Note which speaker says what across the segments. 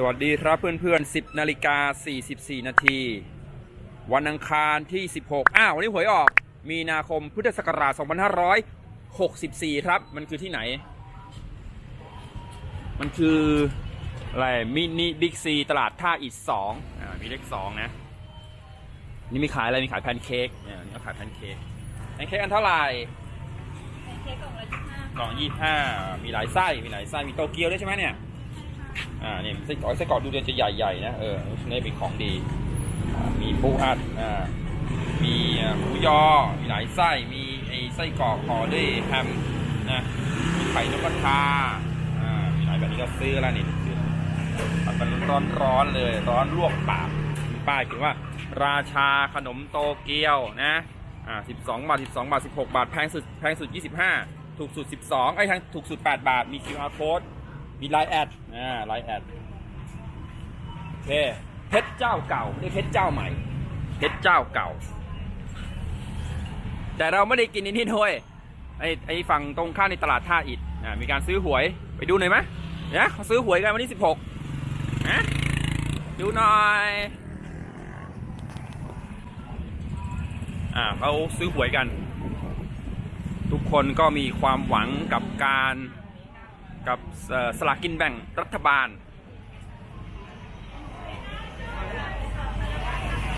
Speaker 1: สวัสดีครับเพื่อนๆ 10นาฬิกา44 นาที วันอังคารที่ 16 อ้าว วันนี้หวยออก มีนาคมพุทธศักราช 2564 ครับ มันคือที่ไหน มันคือ อะไร มินิบิ๊กซี ตลาดท่าอิฐสองอ่ามีเลขสองนะ นี่มีขายอะไร มีขายแพนเค้กเนี่ยนี่ก็ขายแพนเค้ก แพนเค้กอันเท่าไหร่
Speaker 2: เค้กกล่องละยี่ห้าก
Speaker 1: ล่องยี่ห้ามีหลายไส้ มีหลายไส้ มีโตเกียวด้วยใช่ไหมเนี่ย อ่านี่ไส้กรอกไส้กรอกดูเดือนจะใหญ่ๆนะเออนี่เป็นของดี มีปูอัดอ่ามีหมูยอ มีหลายไส้ มีไอ้ไส้กรอกห่อด้วยแฮมนะมีไข่นกกระทาอ่ามีหลายแบบนี้ก็ซื้อแล้วนี่ซื้อทำกันร้อนๆเลย ร้อนลวกปากมีป้ายเขียนว่า ราชาขนมโตเกียวนะอ่า12บสองบาท12บสองบาท16บหกบาทแพงสุดแพงสุด25ถูกสุด 12ไอ้ยทางถูกสุด 8 บาท มี QR code มีไลน์แอดอ่าไลน์แอดโอเคเพชรเจ้าเก่าไม่ใช่เพชรเจ้าใหม่เพชรเจ้าเก่า แต่เราไม่ได้กินอันนี้ด้วยไอ้ไอ้ฝั่งตรงข้ามในตลาดท่าอิฐอ่ามีการซื้อหวยไปดูหน่อยไหมเนี่ยเขาซื้อหวยกันวันที่16นะดูหน่อยอ่าเขาซื้อหวยกัน ทุกคนก็มีความหวังกับการ กับสลากินแบ่งรัฐบาล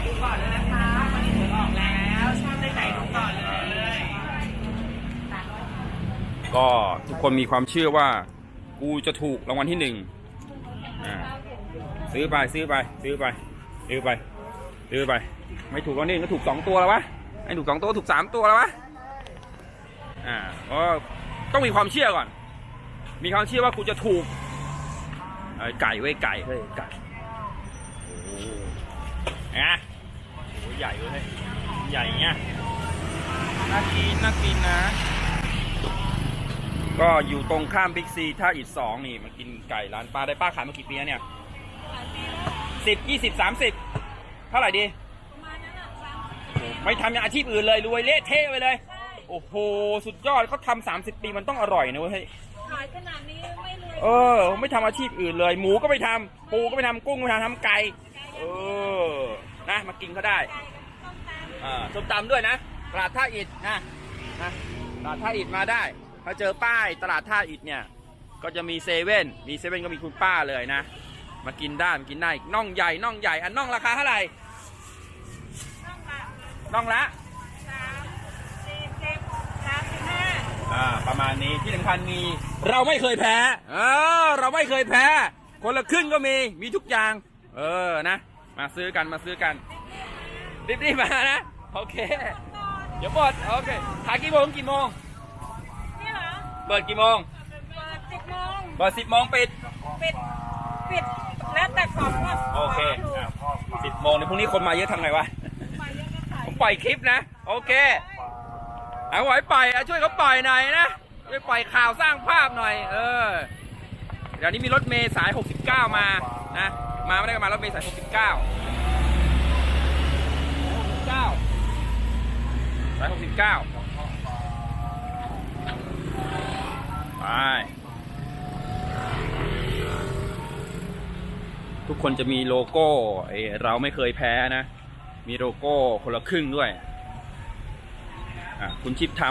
Speaker 2: ดูก่อนเลยนะคะวันนี้หวยออกแล้วชอบได้ไหนดูก่อนเลย
Speaker 1: ก็ทุกคนมีความเชื่อว่า กูจะถูกรางวัลที่หนึ่งอ่าซื้อไปซื้อไป ซื้อไป ซื้อไป ซื้อไป ไม่ถูกรางวัลที่หนึ่งก็ถูกสองตัวแล้ววะไม่ถูกสองตัวถูกสามตัวแล้ววะอ่าก็ต้องมีความเชื่อก่อน มีความเชื่อว่ากูจะถูกเอ้ยไก่เว้ยไก่เฮ้ยไก่โอ้โหนะโอ้โหใหญ่เว้ยใหญ่เงี้ยน่ากินน่ากินนะ ก็อยู่ตรงข้ามบิ๊กซีท่าอิฐสองนี่มากินไก่ร้านป้าได้ป้าขายมากี่ปีแล้วเนี่ยสิบยี่สิบสามสิบเท่าไหร่ดี
Speaker 2: ประมาณนั้นอะสาม
Speaker 1: โอ้ไม่ทำอย่างอาชีพอื่นเลยรวยเละเทะไปเลย โอ้โห สุดยอดเขาทำสามสิบปีมันต้องอร่อยนะเว้ย
Speaker 2: ขายขนาดนี้ไม่รวย
Speaker 1: เออ ไม่ทำอาชีพอื่นเลย หมูก็ไม่ทำปูก็ไม่ทำกุ้งก็ไม่ทำทำไก่เออนะมากินก็ได้อ่าส้มตำด้วยนะตลาดท่าอิฐนะนะตลาดท่าอิฐมาได้ ถ้าเจอป้ายตลาดท่าอิฐเนี่ย ก็จะมีเซเว่นมีเซเว่นก็มีคุณป้าเลยนะ มากินได้มากินได้น่องใหญ่น่องใหญ่อันน่องราคาเท่าไหร่
Speaker 2: ต้องละ
Speaker 1: น่องละ
Speaker 2: สามสี่สิบสามสิบห้า
Speaker 1: อ่าประมาณนี้ที่สำคัญมี เราไม่เคยแพ้เออเราไม่เคยแพ้ คนละครึ่งก็มีมีทุกอย่าง เออนะ มาซื้อกันมาซื้อกันรีบๆมานะ โอเค เดี๋ยวหมดโอเคขายกี่โมงกี่โมง
Speaker 2: นี่เหรอ
Speaker 1: เปิดกี่โมง
Speaker 2: เปิดสิบโมง
Speaker 1: เปิดสิบโมงปิด
Speaker 2: ปิดปิดแล้วแต่ของว่า
Speaker 1: โอเคสิบโมงในพรุ่งนี้คนมาเยอะทำไงวะ
Speaker 2: ไปเยอะก็ขาย
Speaker 1: ผมปล่อยคลิปนะ โอเค เอาไว้ปล่อยเอาช่วยเขาปล่อยหน่อยนะช่วยปล่อยข่าวสร้างภาพหน่อย เออเดี๋ยวนี้มีรถเมย์สาย 69 มานะมาไม่ได้ก็มารถเมย์สาย 69 69สาย 69 ไป ทุกคนจะมีโลโก้ไอเราไม่เคยแพ้นะ มีโลโก้คนละครึ่งด้วย คุณชิปท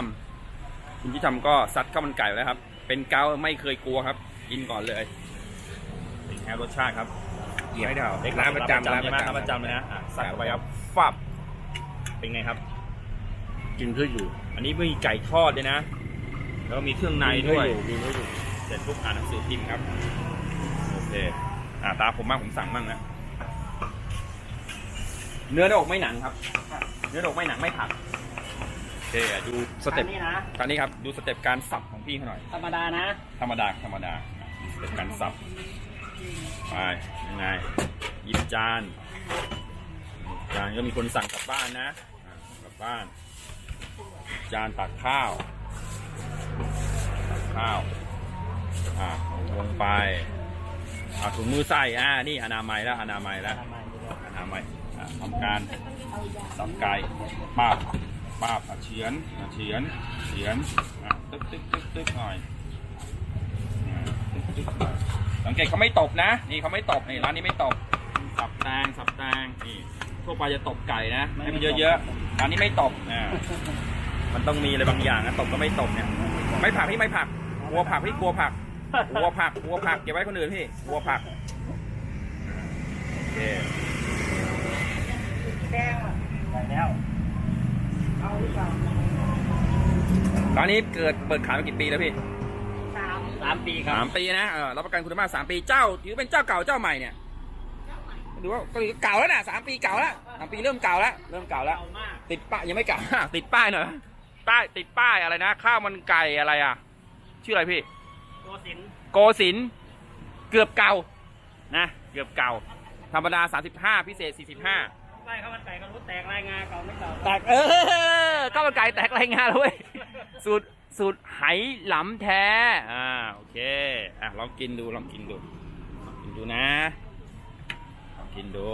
Speaker 1: ำคุณชิปทำก็ซัดข้าวมันไก่แล้วครับ เป็นเกาไม่เคยกลัวครับ กินก่อนเลยเป็นแค่รสชาติครับ
Speaker 3: เดี๋ยวให้เดา
Speaker 1: เด็ก
Speaker 3: ร้านประจำ
Speaker 1: ร้านประจำ
Speaker 3: ร้าน
Speaker 1: ร้าน
Speaker 3: ป
Speaker 1: ประระ
Speaker 3: จำ
Speaker 1: จำเลยนะอะซัดเข้าไปครับฟับเป็นไงครับ
Speaker 3: กินเพื่ออยู่
Speaker 1: อันนี้มีไก่ทอดด้วยนะ แล้วก็มีเครื่องในด้วย
Speaker 3: กินเพื่ออยู่
Speaker 1: เสร็จปุ๊บอ่านหนังสือพิมพ์ครับโอเคอ่าตาผมบ้างผมสั่งบ้างนะเนื้ออกไม่หนังครับ เนื้ออกไม่หนังไม่ผักโอ เคอะดูสเต็ป
Speaker 3: อันนี้นะ
Speaker 1: ตอนนี้ครับดูสเต็ปการสับของพี่เขาหน่อย
Speaker 3: ธรรมดานะ
Speaker 1: ธรรมดาธรรมดาสเต็ปการสับไปยังไงหยิบจานจานก็มีคนสั่งกลับบ้านนะอะกลับบ้าน จานตักข้าวตักข้าวอ่าลงไปเอาถุงมือใส่อ่านี่อนามัยแล้วอนามัยแล้วอนามัยอะทำการสับไก่ป้าบ ป้าบอะเฉือนอะเฉือนเฉือนอะตึ๊กตึ๊กตึ๊กตึ๊กหน่อยอะตึ๊กตึ๊กหน่อยแล้วสังเกตเขาไม่ตบนะ นี่เขาไม่ตบนี่ร้านนี้ไม่ตบสับแตงสับแตงนี่ทั่วไปจะตบไก่นะให้มันเยอะๆร้านนี้ไม่ตบอ่ามันต้องมีอะไรบางอย่างนะตบก็ไม่ตบเนี่ย ไม่ผักพี่ไม่ผักกลัวผักพี่กลัวผักกลัวผักกลัวผักเก็บไว้คนอื่นพี่กลัวผักโอเค
Speaker 2: แดงอะ
Speaker 3: ไปแล้ว
Speaker 2: เอาหรือเปล่า
Speaker 1: ร้านนี้เกิดเปิดขายมากี่ปีแล้วพี่
Speaker 2: สาม
Speaker 3: สามปีครับ
Speaker 1: สามปีนะเออรับประกันคุณภาพสามปีเจ้าถือเป็นเจ้าเก่าเจ้าใหม่เนี่ยดูว่าก็เก่าแล้วนะสามปีเก่าแล้วสามปีเริ่มเก่าแล้วเริ่มเก่าแล้ว
Speaker 3: เก่ามาก
Speaker 1: ติดป้ายยังไม่เก่า ติดป้ายหน่อยป้ายติดป้ายอะไรนะ ข้าวมันไก่อะไรอะ ชื่ออะไรพี่
Speaker 3: โกสิน
Speaker 1: โกสินเกือบเก่านะ เกือบเก่า ธรรมดา 35 พิเศษ 45
Speaker 3: ไล่ข้าวมันไก่ก็รู้แตกรายงานเก่าไม่เก่า
Speaker 1: แตกเออข้าวมันไก่แตกรายงานเลยสูตรสูตรไหหลำแท้อ่าโอเคอะลองกินดูลองกินดูลองกินดูนะลองกินดู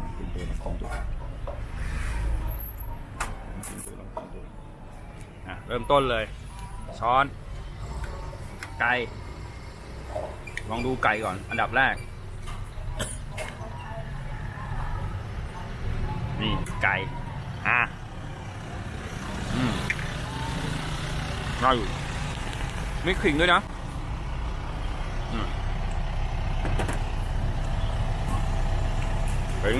Speaker 1: ลองกินดูลองกินดูลองกินดูลองกินดูอะเริ่มต้นเลย ช้อน ไก่ลองดูไก่ก่อน อันดับแรก นี่ไก่อะอืมน่าอยู่ไม่ขิงด้วยนะอืมถึง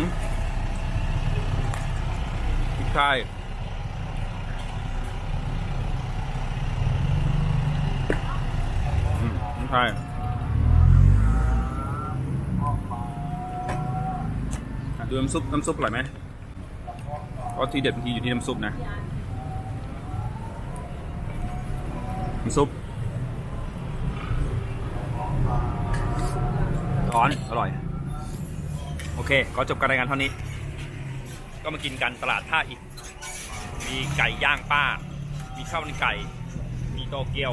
Speaker 1: พริกไทยอืมพริกไทยอ่ดูน้ำซุปน้ำซุปอร่อยไหม เพราะทีเด็ดบางทีอยู่ที่น้ำซุปนะ น้ำซุป ร้อน อร่อย โอเค ก็จบการรายงานเท่านี้ ก็มากินกันตลาดท่าอิฐมีไก่ย่างป้า มีข้าวมันไก่ มีโตเกียว